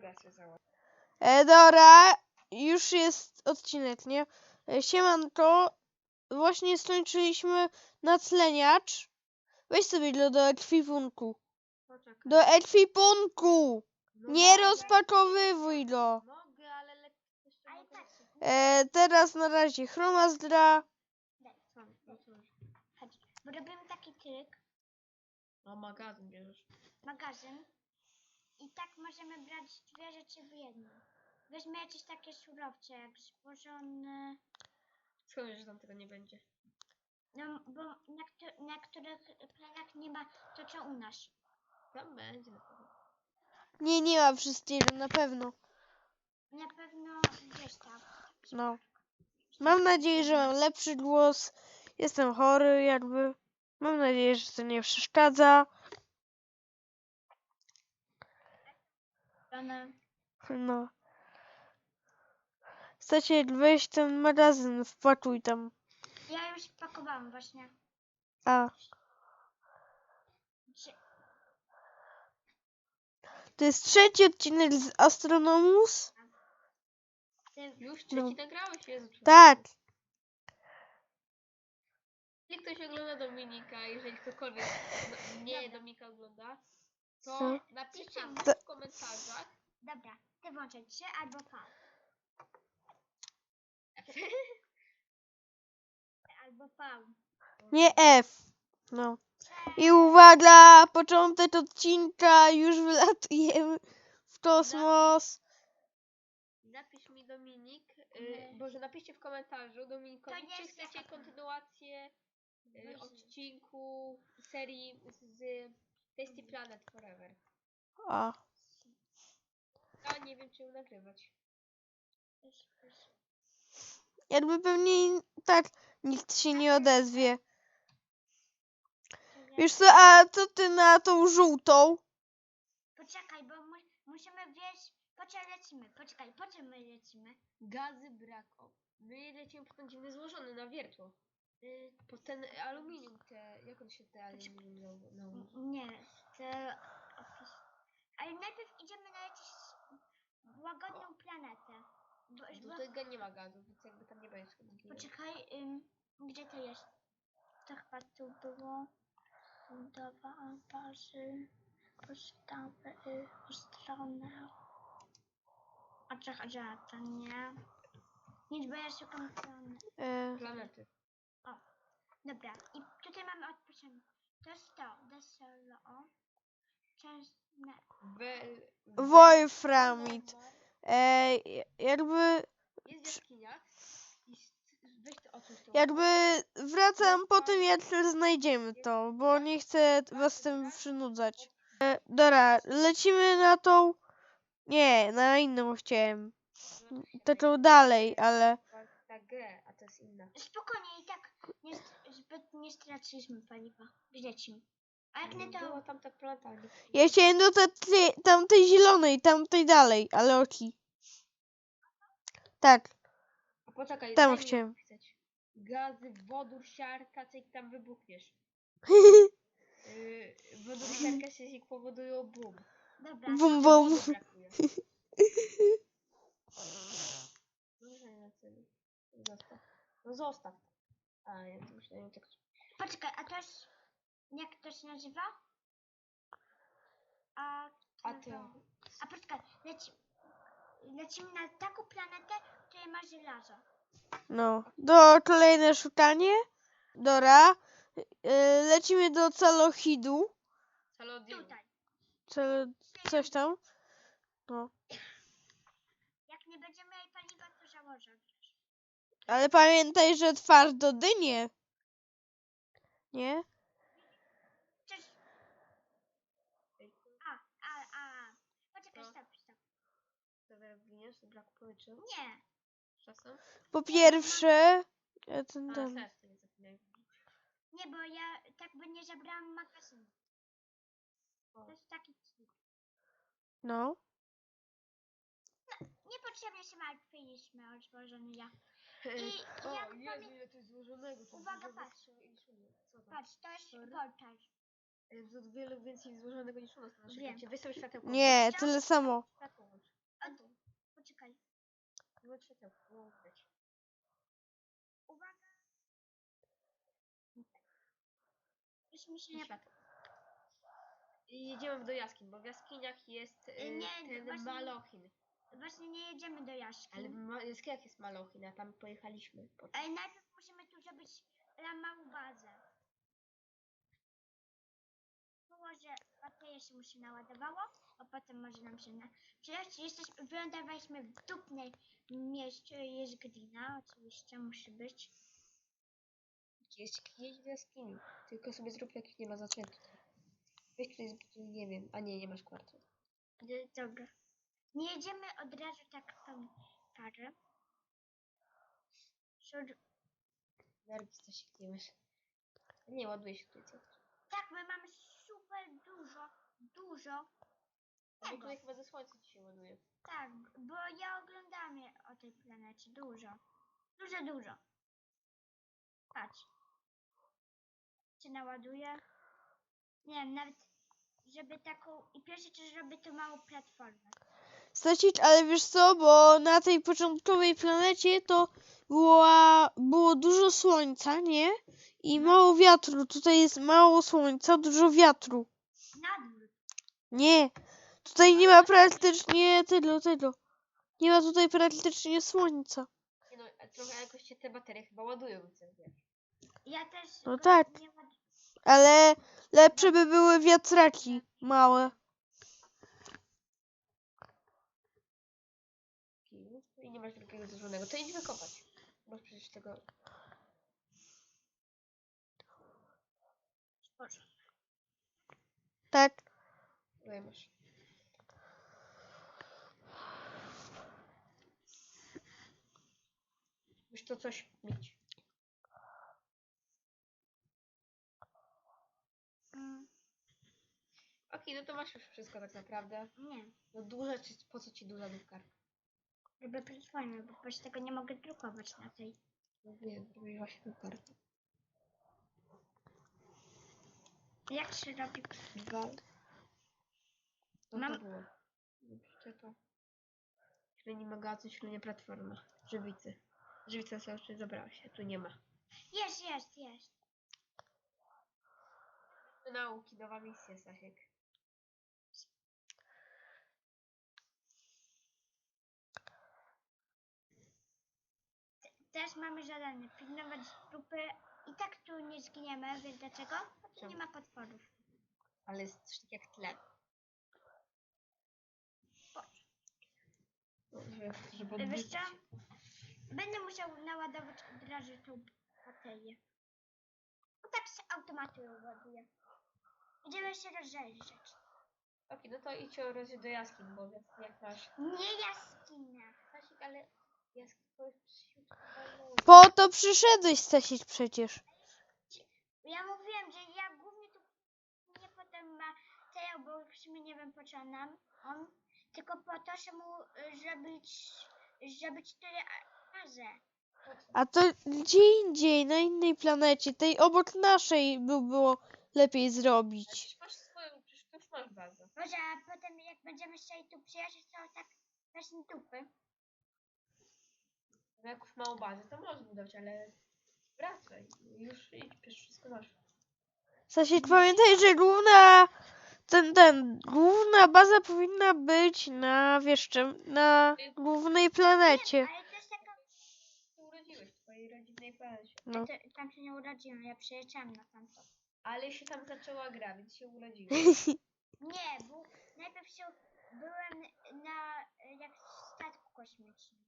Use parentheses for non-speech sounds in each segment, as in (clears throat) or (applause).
Się załatwi. E, dobra, już jest odcinek, nie? E, siemanko, właśnie skończyliśmy nacleniacz. Weź sobie go do ekwipunku. Poczekaj. Do ekwipunku! No Nie mogę, rozpakowywuj go. Mogę, ale le... jeszcze mogę... patrz, E, teraz na razie chromazdra. Co? No chodź, robimy taki tryk, O, magazyn bierzesz. magazyn i tak możemy brać dwie rzeczy w jednym. Weźmy jakieś takie surowce, jak złożone, Skąd wiesz, że tam tego nie będzie? no bo na, któ- na których planach nie ma to, co u nas. Tam będzie na pewno. Nie, nie ma wszystkiego, na pewno. Na pewno gdzieś tam. No. Mam nadzieję, że mam lepszy głos. Jestem chory, jakby. Mam nadzieję, że to nie przeszkadza. One, No. Chcecie wejść w ten magazyn, wpakuj tam. ja już pakowałam właśnie. A, to jest trzeci odcinek z Astronomus? Już trzeci No. nagrałeś, Jezu. Tak. Jeśli ktoś ogląda Dominika, jeżeli ktokolwiek (laughs) no, nie Dominika ogląda, to Co? napiszcie To- w komentarzach. dobra, ty włączaj trzy albo V. (laughs) Albo V. Nie F. No. I uwaga, początek odcinka, już wylatujemy w kosmos. Napisz mi Dominik, y, Nie. Boże, napiszcie w komentarzu Dominikowi, To nie czy jest chcecie taka- kontynuację y, odcinku serii z Tasty Planet Forever. A, Ja nie wiem, czy ją nagrywać. jakby pewnie tak nikt się nie odezwie. Wiesz co, a co ty na tą żółtą? Poczekaj, bo mu, musimy wieść. Po czym lecimy? Poczekaj, po czym my lecimy? Gazy brak. O, my lecimy po ten dziwny złożony na wiertło. Y, po ten aluminium, te, jak on się te aluminium nazywa? No. Nie, to opis. Ale najpierw idziemy na jakąś łagodną planetę. Bo, No bo, to nie ma gazu, więc jakby tam nie będzie szkodliwe. poczekaj, ym, gdzie to jest? To chyba tu było. Budowa bazy, postawy, y, stronę. A czekaj, że to nie. Nic, bo ja szukam plany. E, Planety. Dobra, i tutaj mamy odpoczynek. To jest to, desolo. Częstne. Wel, Wolframit. E, jakby, Jest jaskinia. I s- weź to odsuń to. jakby wracam po tym, jak znajdziemy to, bo nie chcę was tym przynudzać. E, dobra, lecimy na tą... Nie, na inną chciałem. Taką dalej, ale... Ta G, a to jest inna. Spokojnie, i tak nie, zbyt nie straciliśmy paliwa. Lecimy. A jak nie Była to. tam ta planeta. ale- Ja chciałem do tej, tamtej zielonej, tamtej dalej, ale oki. Tak, A poczekaj, Tam daj mi chciałem. napisać. Gazy, wodór, siarka, co jak tam wybuchniesz. Yy, (laughs) wodór, siarka się ich powodują bum. Dobra. bum bum. Brakuje. Nie. Zostaw. No zostaw. A, ja to myślałem tak. Poczekaj, a to jest. Jak to się nazywa? A. A to- ty. A poczekaj, leci, lecimy na taką planetę, której ma żelazo. No, do kolejne szukanie. Dora. E, Lecimy do Calohidu. Salodium. Tutaj. Cel, coś tam. No. (clears throat) Jak nie będziemy mieli paliwa, to założę. Ale pamiętaj, że twardo dynie. Nie? Cześć. A, a, a. Poczekaj, No. stop, stop. To wyginiesz z braku powietrza. Nie. Czasem. Po pierwsze... e, Ten, A, nie bo ja tak by nie zabrałam magazynu. O. To jest taki cud. No. Niepotrzebnie się martwiliśmy o złożenia. I o, jak Jezu, pamię... ile to jest złożonego. To Uwaga, patrz. Patrz, to jest Sorry. portal. E, jest więcej złożonego niż u nas na naszej światełko. Nie, tyle samo. Tak, A tu, poczekaj. Wyłącz światełko. Uwaga. Już mi się nie... I jedziemy do jaskiń, bo w jaskiniach jest y, Nie, ten właśnie- malochin. Właśnie nie jedziemy do jaskini. Ale ma- jaskiniach jest malochin, a tam pojechaliśmy. Ale najpierw musimy tu zrobić na małą bazę. Było, że bateria się mu się naładowało, a potem może nam się na... Przecież jesteśmy, wylądowaliśmy w dupnej mieście, jest glina, oczywiście musi być. Jest do jaskini. Tylko sobie zrób jakiś nie ma zaczętu. Weź tutaj, zbuduj, nie wiem. A nie, nie masz kwarcu. D- Dobra. Nie jedziemy od razu tak tą parę. Szur- coś nie masz. Nie, ładuje się tutaj co. Tak, my mamy super dużo, dużo. Tego. tutaj chyba ze słońca się ładuje. Tak, bo ja oglądam je o tej planecie. Dużo. Dużo, dużo. Patrz. Się naładuje. Nie wiem, nawet żeby taką... I pierwsze, czy zrobię to małą platformę. Stasić, ale wiesz co, bo na tej początkowej planecie to była, było dużo słońca, nie? I mało wiatru. Tutaj jest mało słońca, dużo wiatru. Nie, tutaj nie ma praktycznie tego, tego. Nie ma tutaj praktycznie słońca. Nie no, a trochę jakoś się te baterie chyba ładują, co wiesz. Ja też... No tak. Ale lepsze by były wiatraki małe. I nie masz drugiego złożonego. To idź wykopać. Masz przecież tego... Tak. No masz. Musisz to coś mieć. Mm, Okej, no to masz już wszystko tak naprawdę. nie. No duża, czy po co ci duża dówkarka? Robię platformę, bo właśnie tego nie mogę drukować na tej. No nie, robisz właśnie dówkarkę. Jak się robi? Dwa. No Mam- to było. No, Przyczepa. Średni magazyn, średnia platforma. Żywicy. Żywica cały czas zabrała się, tu nie ma. Jest, jest, jest. Nauki, nowa misja, Stasiek. Teraz mamy zadanie pilnować grupy. I tak tu nie zginiemy, więc dlaczego? Bo tu nie ma potworów. Ale jest coś takiego jak tlen. No, żeby, Wiesz co? Będę musiał naładować od razu tą baterię. Bo tak się automatycznie ładuje. Idziemy się rozejrzeć. Okej, no to idź o razie do jaskiń, bo jak, masz... Nie jaskinia. Stasiek, ale Po to przyszedłeś, Stasić, przecież. Ja mówiłem, że ja głównie tu nie potem ma tej, bo w sumie nie wiem po co nam on, tylko po to, żeby mu zrobić, zrobić tyle razę. A to gdzie indziej, na innej planecie, tej obok naszej by było lepiej zrobić. Masz swoją, przecież tu już masz bazę. Może a potem jak będziemy chcieli tu przyjeżdżać, to tak właśnie dupy. No jak już małą bazę, to możesz budować, ale wracaj. Już idź, przecież wszystko masz. Stasić, pamiętaj, że główna, ten, ten, główna baza powinna być na, wiesz czym, na głównej planecie. Ale jest taka... Ty urodziłeś w twojej rodzinnej planecie. No. To, tam się nie urodziłem, ja przyjechałam na tamto. Ale się tam zaczęła gra, więc się urodziłeś. (laughs) Nie, bo najpierw się byłem na jak statku kosmicznym.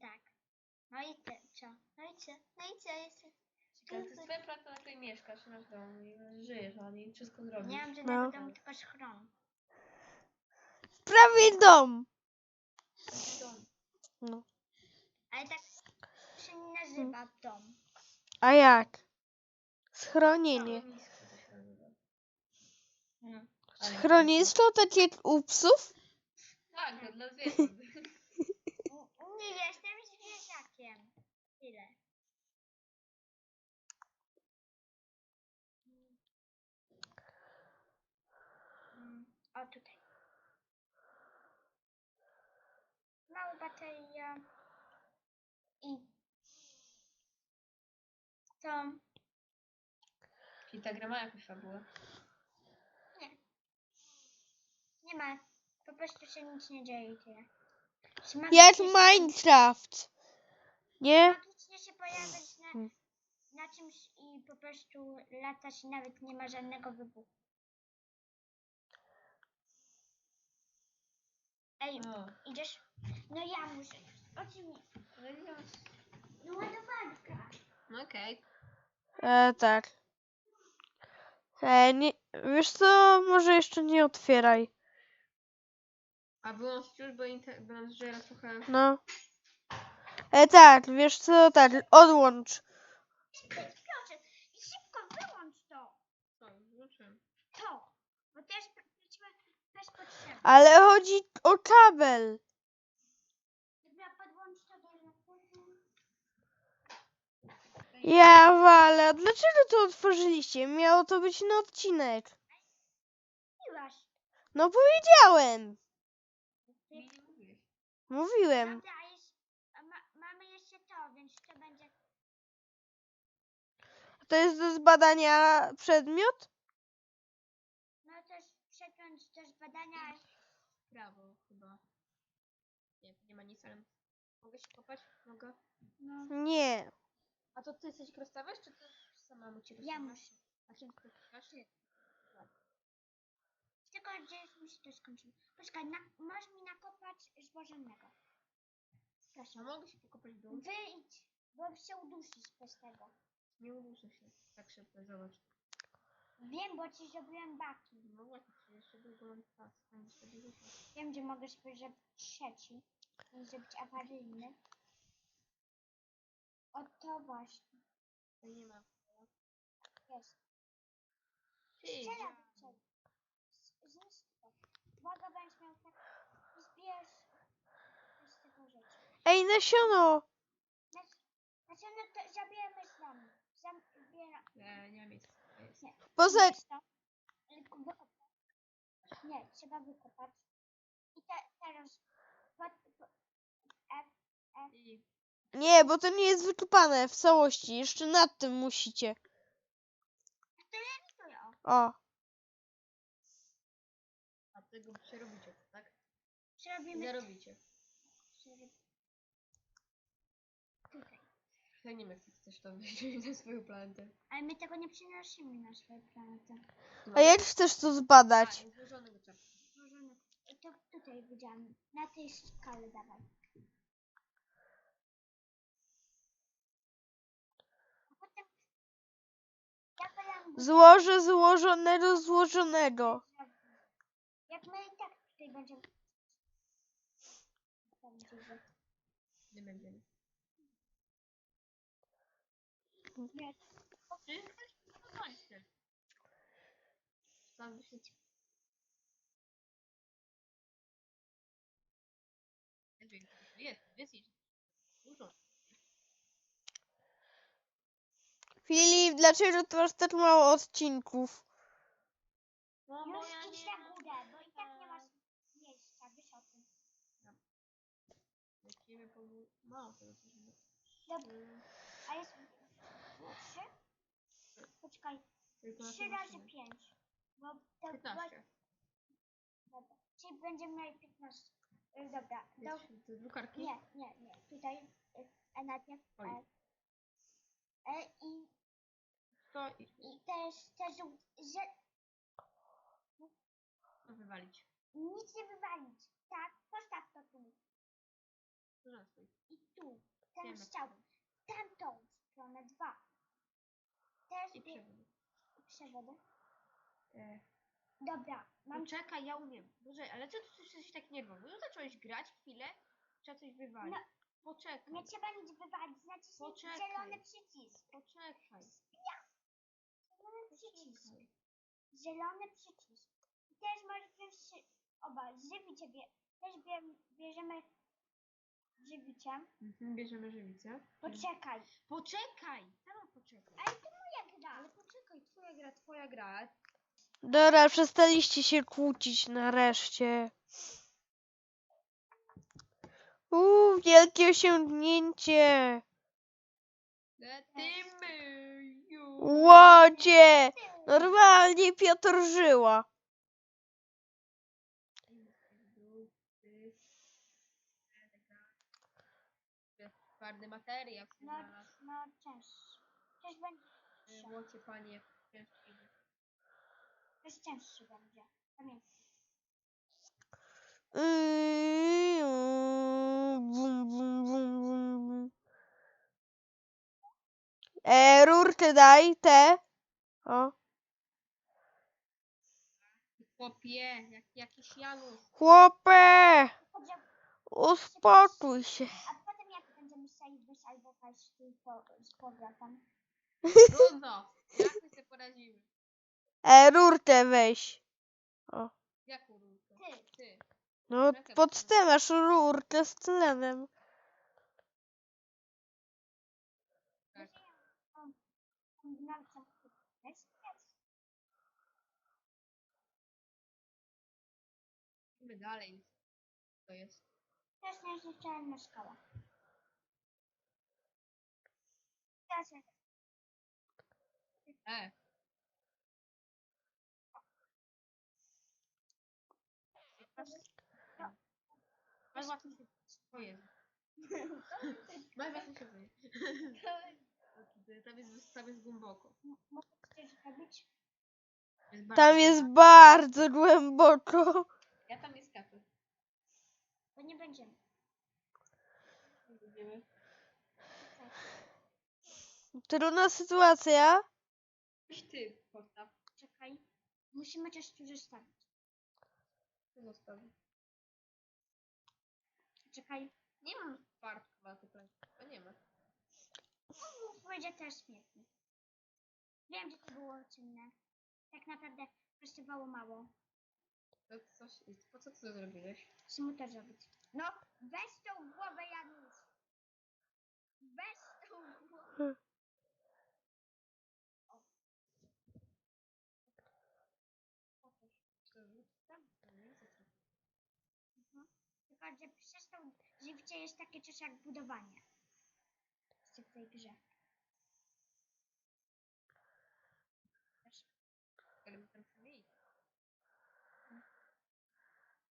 Tak. No i te, co? No i co? No i co jest? Ale to jest twoja praca, na której mieszkasz, masz dom i żyjesz, no i wszystko zrobisz. Nie mam żadnego No. domu, tylko schron. Prawie dom. Dom. No. Ale tak się nie nazywa dom. A jak? Schronienie. Schronisko to się nazywa. No. Ale- Schronisko takie jak u psów? Tak, no dla zwierząt. (laughs) Nie jestem. Tyle. O tutaj. Mała bateria. I To Czyli ta gra ma jakąś fabułę. nie ma. Po prostu się nic nie dzieje i tyle. Czy ma Jak jakieś- Minecraft. Nie? Magicznie się pojawiać na, Hmm. na czymś i po prostu latać i nawet nie ma żadnego wybuchu. Ej, O. idziesz? No ja muszę. Oczywiście. No ładowarka. No okej. E, tak. E, nie, wiesz co? Może jeszcze nie otwieraj. A wyłączyć już, bo, inter... bo nas żera trochę... No. E, tak, wiesz co? Tak, odłącz. Proszę, i szybko wyłącz to. Co, wyłączyłem. To. Bo też też potrzebne. Ale chodzi o kabel. Dobra, podłącz to do laptopu. Ja wale, a dlaczego to otworzyliście? Miało to być na odcinek. Miłaś. No powiedziałem. Mówiłem. Dobra, a, jest, a ma, mamy jeszcze to, więc to będzie... To jest do zbadania przedmiot? No też przepiąć też badania. Prawo chyba. Nie, nie ma nic, ale... Mogę się kopać? Mogę? No. Nie. A to ty chcesz ich rozstawiać, czy ty sama mu ci Ja muszę. A czym ty to chcesz? Tylko, że już mi się to skończyło. Poczekaj, na, możesz mi nakopać złożonego. Proszę. Mogę się pokopać w dół? Wyjdź, bo się udusisz bez tego. Nie uduszę się. Tak szybko, zobacz. Wiem, bo ci zrobiłem baki. No właśnie, jeszcze długo mam czas. Tam 40. Wiem, że mogę sobie zrobić trzeci. i Zrobić awaryjny. O to właśnie. To nie ma. Jest. Strzela do ciebie. Z- Zniszcz to. Uwaga, będziesz miał tak. I zbierz. z tego rzeczy. Ej, nasiono. Znaczy, znaczy no to zabieramy nie mam miejsca. Nie. Poza... Nie, trzeba wykopać. I te, teraz. Pod, pod, F, I Nie, bo to nie jest wykopane w całości. Jeszcze nad tym musicie. to ja. O. A tego przerobicie, tak? Przerobimy. Zarobicie. Przerob... Tutaj. Ja chcesz to (laughs) wziąć na swoją planetę. Ale my tego nie przynosimy na swoją planetę. A jak chcesz to zbadać? A, złożonego czapki. Złożone. To tutaj widziałam. Na tej skale dawaj. A potem. Dawaj Złożę złożonego złożonego. Jak my i tak tutaj będziemy. Nie będziemy. Nie, się. Się... Jezu, Jest, jest. Dużo. Filip, dlaczego ty masz tak mało odcinków? No, Już bo ja idź na górę, bo i tak nie masz miejsca. Wiesz o tym. Lecimy po... Mało tego było. Dobra. A jest? Poczekaj. Tylko na Trzy to razy musimy. pięć. Bo to 15. Dobra. Czyli będziemy mieli 15. Y, Dobra. Do, Jest te drukarki? nie, nie, nie. Tutaj y, e, najpierw Oj. e, e, i, To i... i też, też że No, wywalić. nic nie wywalić. Tak, postaw to tu. Swój. I tu. Ten Wiem, strzał. jak to Tamtą stronę dwa. Też I przewody. E, Dobra, mam no czekaj, ja umiem. Boże, ale co ty jesteś tak nerwowy? No zacząłeś grać chwilę, trzeba coś wywalić. No. Poczekaj, Nie trzeba nic wywalić, naciśnij Poczekaj. zielony przycisk. poczekaj. Zielony przycisk. Zielony przycisk. I też możesz wziąć oba, żywicie bie, też bie, bierzemy żywicie. Mhm, bierzemy żywicę. Poczekaj. Poczekaj! Sama poczekaj. Ale to moja gra. Ale poczekaj, twoja gra, twoja gra. Dobra, przestaliście się kłócić nareszcie. Uuu, wielkie osiągnięcie. Łodzie! Normalnie Piotr żyła. Twardy materiał No, no cięższy. Też będzie cięższy. Łocie panie. ciężki. Też cięższy będzie. Pamiętaj. E, rurkę daj, te. O. Chłopie, jak, jakiś Janusz. Chłopie! Uspokój się. A potem jak będziemy chcieli wyjść albo z powrotem. Trudno. Jak my sobie poradzimy? E, rurkę weź. O. Jaką rurkę? Ty. Ty. No, pod styl masz rurkę z tlenem. Tak. Idźmy dalej. To jest. Też niezliczalna szkoła. Teraz jest. E. Masz łatwo się... O Jezu. Masz łatwo się wyjść. Tam jest, tam jest głęboko. Jest bardzo Tam jest głęboko. bardzo głęboko. Ja tam nie skaczę. Bo nie będziemy. Nie będziemy. Trudna sytuacja. Idź ty postaw. Czekaj. Musimy też tu zostawić. Tu zostaw. Czekaj. Nie mam to prędkość. To nie ma. Będzie też śmieszny. Wiem, że to było czynne. Tak naprawdę kosztowało mało. To coś... Po co ty to zrobiłeś? Co mu to zrobić? No, weź tą głowę, Janusz. Weź tą głowę. (laughs) Mhm. Tylko, że przez tą żywcie jest takie coś jak budowanie. Jeszcze w tej grze. Iść.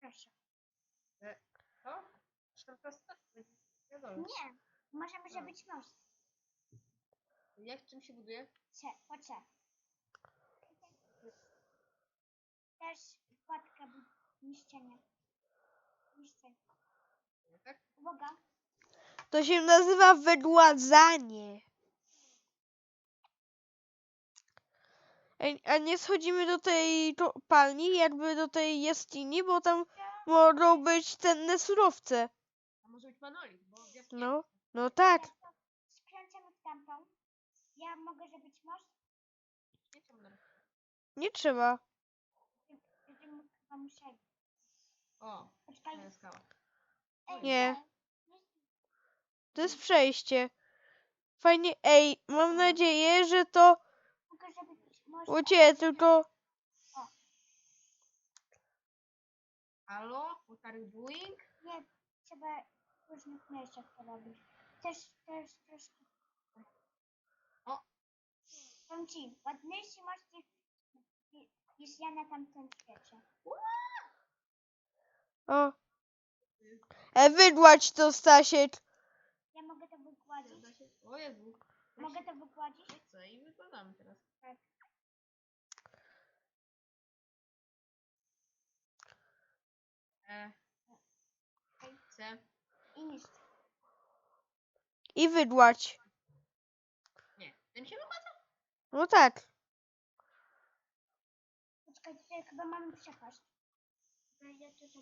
Proszę. Co? Wiadomo. Nie, możemy zrobić most. Jak czym się buduje? C, po C. Też wkładka bu- niszczenia. Tak? Uwaga. To się nazywa wygładzanie. Ej, A nie schodzimy do tej kopalni, jakby do tej jaskini, bo tam mogą być cenne surowce. A może być manolit, bo No, no tak. Skręcamy w tamtą. Ja mogę zrobić most. nie trzeba. Będziemy chyba musieli. O, Poczekaj. to jest skała. Nie. nie. To jest przejście. Fajnie. Ej, mam nadzieję, że to Mogę zrobić most. u ciebie tylko. Halo? What are you doing? Nie, trzeba w różnych miejscach to robić. Też, też troszkę. O. Powiem ci, ładniejszy niż, niż ja na tamtym świecie. O. E, wygładź to, Stasiek. Ja mogę to się... O Jezu. Mogę to wygładzić? Co? I wykładamy teraz. Tak. E. Chcę. I niszcz. I wygładź. Nie. Tym się wykłada? No tak. Poczekaj, tutaj chyba mamy przepaść.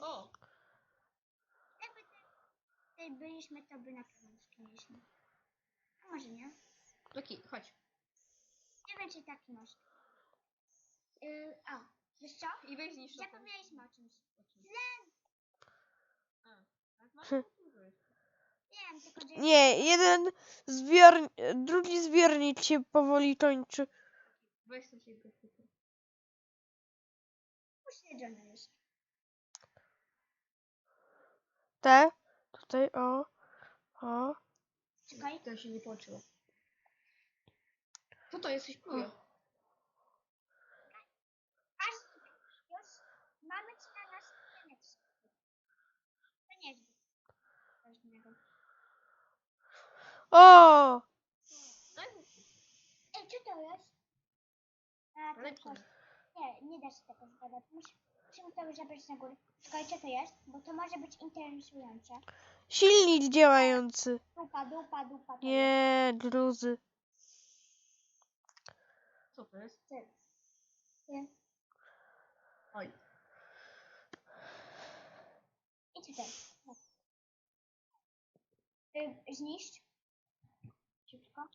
O! Tutaj byliśmy, to by na pewno zginęliśmy. A może nie? Loki, chodź. Nie wiem, czy taki most. Yy, a, wiesz co? I weź zniszcz to. Zapomnieliśmy o czymś. A, masz dużo jeszcze. Wiem, tylko że... Nie, jeden zbiornik, drugi zbiornik się powoli kończy. Weź coś jego tutaj. Uśledzione jest. Te. Tutaj, o. O. Czekaj. To się nie połączyło. Co to jest? Coś pluje. Aż już mamy 14 minut. To nie jest ważnego. O! No, Ej, co to jest? A, to jest Nie, nie da się tego zgadać. Musi- Musimy to zabrać na górę. Czekaj, co to jest? Bo to może być interesujące. Silnik działający. Dupa, dupa, dupa. Nie, druzy. Co to jest? Ty. Oj. I tutaj. Y, Zniszcz. Szybko.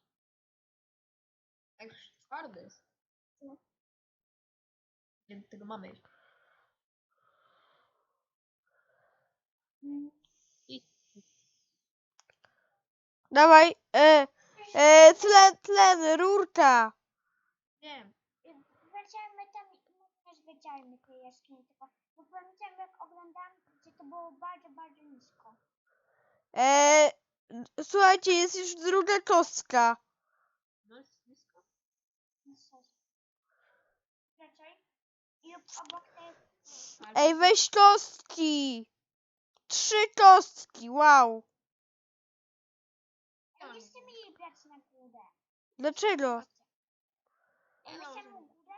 Jak już twardy jest. No. Nie tego mamy. Mm. Dawaj. E, e, tlen, tlen, rurka. Nie. Wracajmy tam, i nie zwiedziajmy tej jaskini, tylko bo pamiętam jak oglądałam, gdzie to było bardzo, bardzo nisko. E, słuchajcie, jest już druga kostka. No jest. Nisko. Wracaj. I obok tej, Ej, weź kostki. Trzy kostki, wow. Chcemy jej brać na górę. Dlaczego? Ja rozumiem. górę?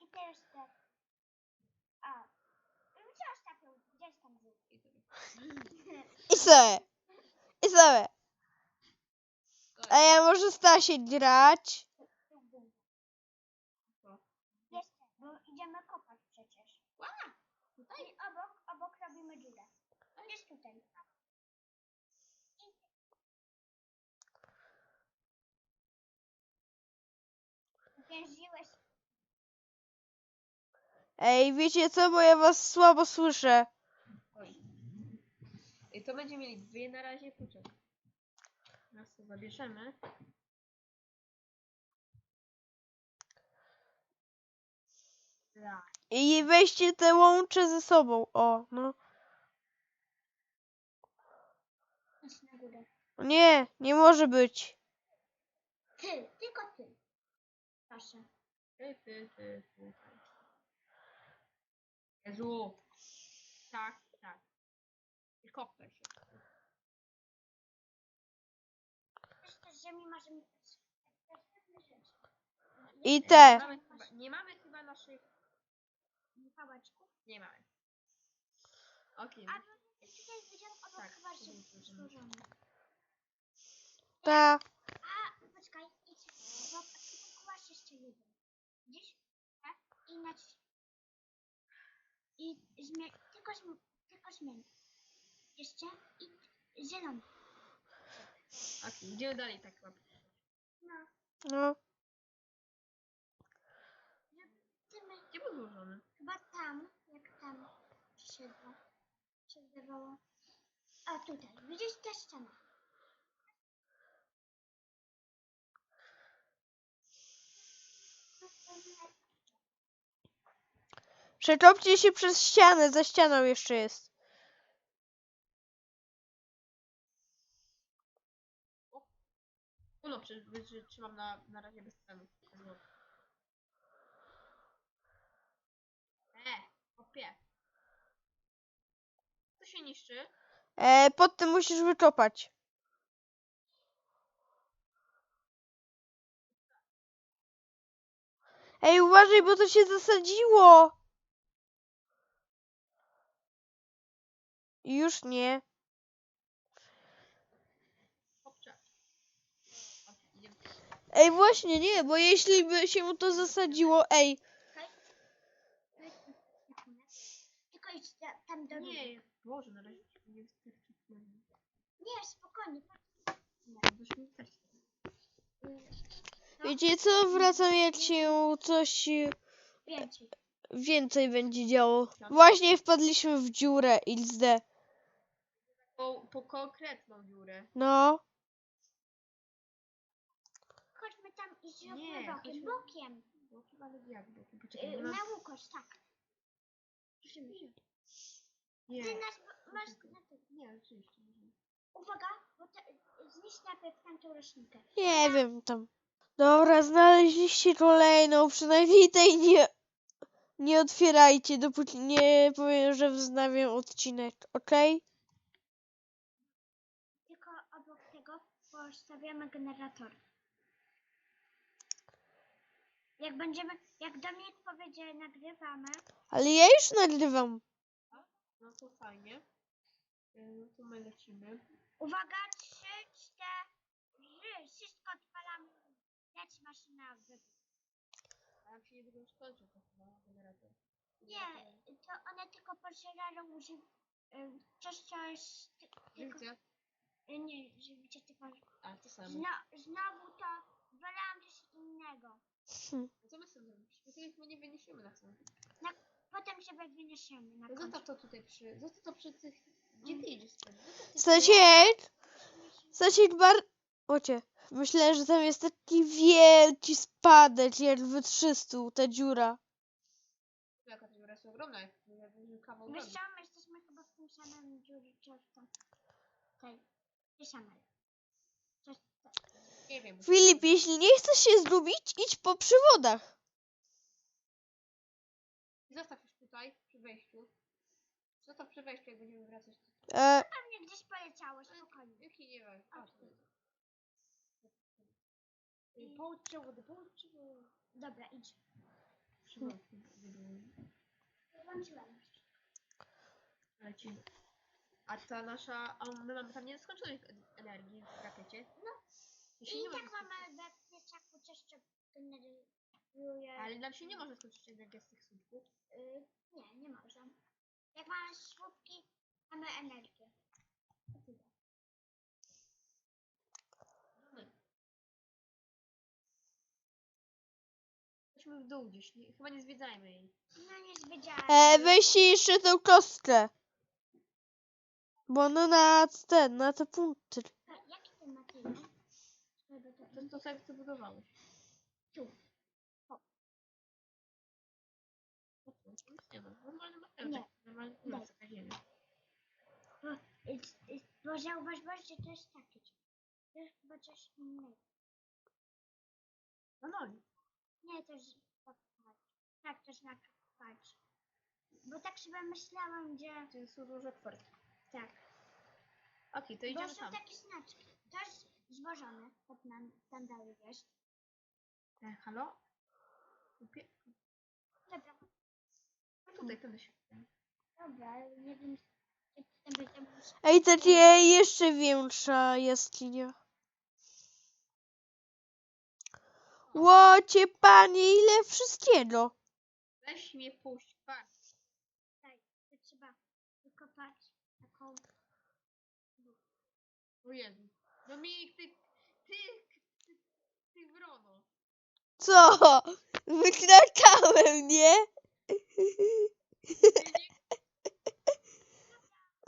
I teraz tak. A. Gdzie ostatnio? Gdzie jest tam? I sobie. (laughs) I sobie. A ja może Stasiek grać? Dół, dół. Co? Jeszcze, bo idziemy kopać przecież. Tutaj? I obok, obok robimy dziurę. Jest tutaj. Ej, wiecie co, bo ja was słabo słyszę. I to będziemy mieli dwie na razie. Poczekaj. Raz to zabierzemy. Tak. I weźcie te łącze ze sobą. O, no. Idź na górę. Nie, nie może być. Ty, (clears throat) tylko ty. Proszę. Ty, ty, ty. Jezu. Tak, tak. I kopnę się. Wiesz też, że mi możemy... I Nie te. mamy chyba, nie mamy chyba naszych... Pałeczków. Nie mamy. Okej. A tutaj widziałam obok Tak, chyba, złożone. Ta. A, poczekaj, idź. Bo masz jeszcze jeden. Widzisz? Tak? I na... I zmień... Tylko, zmień, tylko zmień. Jeszcze i zielony. Okej, idziemy dalej tak chyba. No. No. Ty my, Gdzie był złożony? chyba tam, jak tam. Się zdawało. A tutaj, widzisz ta ściana. Przetopcie się przez ścianę, za ścianą jeszcze jest. No, przecież trzymam na, na razie bez cenu. E, opie. Co się niszczy? E, pod tym musisz wykopać. Ej, uważaj, bo to się zasadziło. Już nie. Ej, właśnie nie, bo jeśli by się mu to zasadziło, ej, Tylko idź ta, tam do Nie, rury. Boże, na razie nie wystarczy. Nie, Nie, spokojnie. wystarczy. wiecie co, wracam jak się coś Więcej. więcej będzie działo. Właśnie wpadliśmy w dziurę XD. Po, po konkretną dziurę. No, Chodźmy tam i zróbmy Nie, bokiem. idźmy- Bokiem. Bo chyba ale jak bokiem? Poczekaj, Y, na łukość, tak. Się. Nie. Ty nas masz na tym. Nie. Uwaga, bo te, zniszcz najpierw tamtą roślinkę. Nie wiem tam. Dobra, znaleźliście kolejną, przynajmniej tej nie, nie otwierajcie, dopóki nie powiem, że wznawiam odcinek, okej? Tylko obok postawiamy generator. Jak będziemy, jak Dominik powiedzie, nagrywamy, Ale ja już nagrywam. No to fajnie. Y, No to my lecimy. Uwaga, trzy, cztery, wszystko odpalamy. Leci maszyna w nam się niedługo skończy to chyba generator. Nie, to one tylko pożerają używ... y, Coś, co jest... ty- Tylko, Widzę. y, nie, żywicie tylko... A, to samo. Zno, znowu to wylałam coś innego. No co my sobie zrobić? My nie wyniesiemy na sam. Potem sobie wyniesiemy na No końcu. zostaw to tutaj przy... Zostaw to przy tych... Gdzie ty idziesz? Stasiek! Stasiek bar... Ocie, myślę, że tam jest taki wielki spadek, jak w 300, ta dziura. Jaka dziura jest ogromna, jak kawał Wiesz co, my jesteśmy chyba w tym samym dziurze, czy w tym... Tej, tej samej. Nie wiem. Filip, jeśli nie chcesz się zgubić, idź po przewodach. Zostaw już tutaj, przy wejściu. Zostaw przy wejściu, jak będziemy wracać. E, pewnie gdzieś poleciało, spokojnie. Jaki nie wiem. A, tu. Y, Połóż przewody, połóż przewody. Dobra, idź. Przewody. Włączyłam. Lecimy. A ta nasza... A my mamy tam nieskończoność energii w rakiecie. No. I tak mamy we pieczaku coś, co generuje... Ale nam się nie może skończyć energia z tych słupków. Y, nie, nie może. Jak mamy słupki, mamy energię. To tyle. My. Chodźmy w dół gdzieś. Nie, chyba nie zwiedzajmy jej. No nie zwiedziałam. e, weźcie jeszcze tą kostkę. Bo ona na ten, na te punkty. Jaki ten materiał? Żeby to... To, to sobie co budowałeś. Tu. O nie ma. Normalny materiał. Nie. tak, Normalny Nie. las, taka ziemia. Bo, zauważ, że to jest takie. To jest chyba coś innego. No no. Nie, to jest tak, tak. To jest na patrz. Bo tak sobie myślałam, że To jest dużo kwart. Tak. Okej, to Bo idziemy są tam. takie znaczki. To jest złożone, tak nam tam dalej jest. E, halo? Upie- Dobra, No tutaj, tędy się. dobra, nie wiem, czy tam będziemy Ej, takie jeszcze większa jaskinia. Łocie, panie, ile wszystkiego. Weź mnie puść, patrz. to trzeba wykopać taką O Jezu. Dominik, ty, ty, ty, ty wrono. Co? Wykrakałem, nie?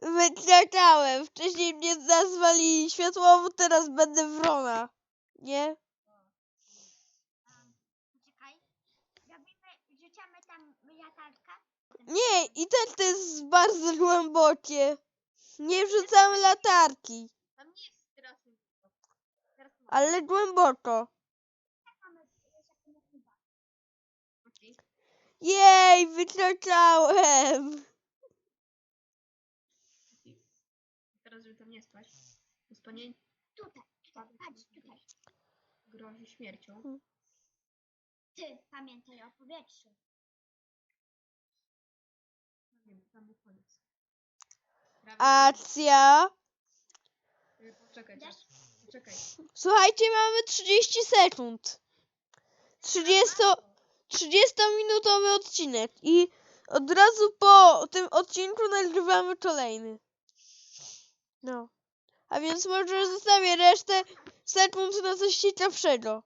Wykrakałem. Wcześniej mnie nazwali światłowód, teraz będę wrona. Nie? Poczekaj. Robimy, rzucamy tam latarkę. Nie, i tak to jest bardzo głębokie. Nie wrzucamy latarki, Tam nie jest teraz. Teraz mam. Ale głęboko. Tak. Jej, wykrakałem. okej. Teraz, żeby tam nie spać. Bo spanie Tutaj, tutaj, patrz, tutaj. grozi śmiercią. Ty, pamiętaj o powietrzu. No wiem, tam był koniec. Akcja. Y, Poczekaj, Dasz? Czas. Poczekaj. Słuchajcie, mamy 30 sekund. 30, 30-minutowy odcinek i od razu po tym odcinku nagrywamy kolejny. No. A więc może zostawię resztę sekund na coś ciekawszego.